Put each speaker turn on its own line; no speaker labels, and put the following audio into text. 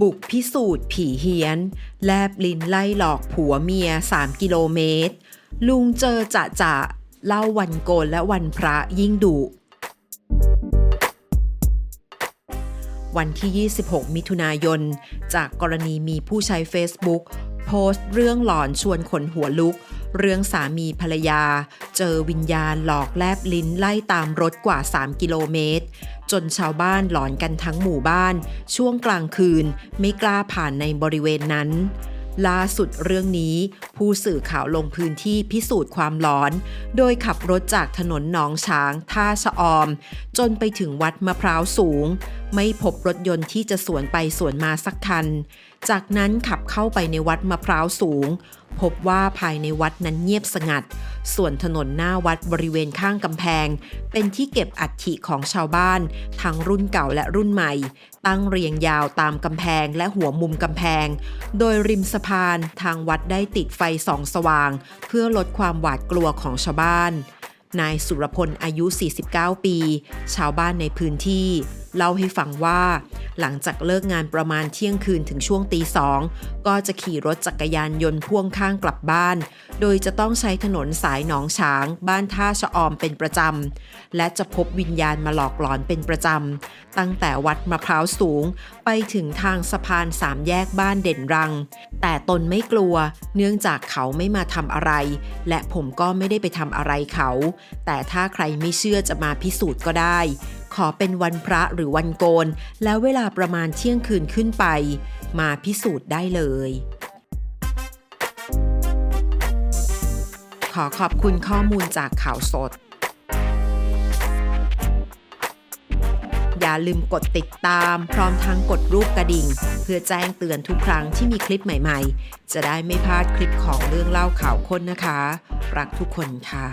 บุกพิสูจน์ผีเฮียน แลบลิ้นไล่หลอกผัวเมีย 3 กิโลเมตร ลุงเจอจะจะเล่าวันโกนและวันพระยิ่งดุวันที่ 26 มิถุนายน จากกรณีมีผู้ใช้ Facebook โพสต์เรื่องหลอนชวนขนหัวลุก เรื่องสามีภรรยา เจอวิญญาณหลอกแลบลิ้นไล่ตามรถกว่า 3 กิโลเมตร จนชาวบ้านหลอนกันทั้งหมู่บ้าน ช่วงกลางคืนไม่กล้าผ่านในบริเวณนั้น ล่าสุดเรื่องนี้ผู้สื่อข่าวลงพื้นที่พิสูจน์ความร้อน โดยขับรถจากถนนหนองช้าง ท่าชะออม จนไปถึงวัดมะพร้าวสูง ไม่พบรถยนต์ที่จะสวนไปสวนมาสักคัน จากนั้นขับเข้าไปในวัดมะพร้าวสูง พบว่าภายในวัดนั้นเงียบสงัด ส่วนถนนหน้าวัดบริเวณข้างกำแพง เป็นที่เก็บอัฐิของชาวบ้าน ทั้งรุ่นเก่าและรุ่นใหม่ ตั้งเรียงยาวตามกำแพงและหัวมุมกำแพง โดยริมสะพานทางวัดได้ติดไฟส่องสว่าง เพื่อลดความหวาดกลัวของชาวบ้าน นายสุรพลอายุ 49 ปี ชาวบ้านในพื้นที่ เล่าให้ฟังว่า หลังจากเลิกงานประมาณเที่ยงคืนถึงช่วงตีสองก็จะขี่รถจักรยานยนต์พ่วงข้างกลับบ้าน โดยจะต้องใช้ถนนสายหนองช้าง บ้านท่าชะออมเป็นประจำ และจะพบวิญญาณมาหลอกหลอนเป็นประจำ ตั้งแต่วัดมะพร้าวสูง ไปถึงทางสะพานสามแยกบ้านเด่นรัง แต่ตนไม่กลัว เนื่องจากเขาไม่มาทำอะไร และผมก็ไม่ได้ไปทำอะไรเขา แต่ถ้าใครไม่เชื่อจะมาพิสูจน์ก็ได้ ขอเป็นวันพระหรือวันโกน แล้วเวลาประมาณเที่ยงคืนขึ้นไป มาพิสูจน์ได้เลย ขอขอบคุณข้อมูลจากข่าวสด อย่าลืมกดติดตามพร้อมทั้งกดรูปกระดิ่ง เพื่อแจ้งเตือนทุกครั้งที่มีคลิปใหม่ ๆ จะได้ไม่พลาดคลิปของเรื่องเล่าข่าวค้นนะคะ รักทุกคนค่ะ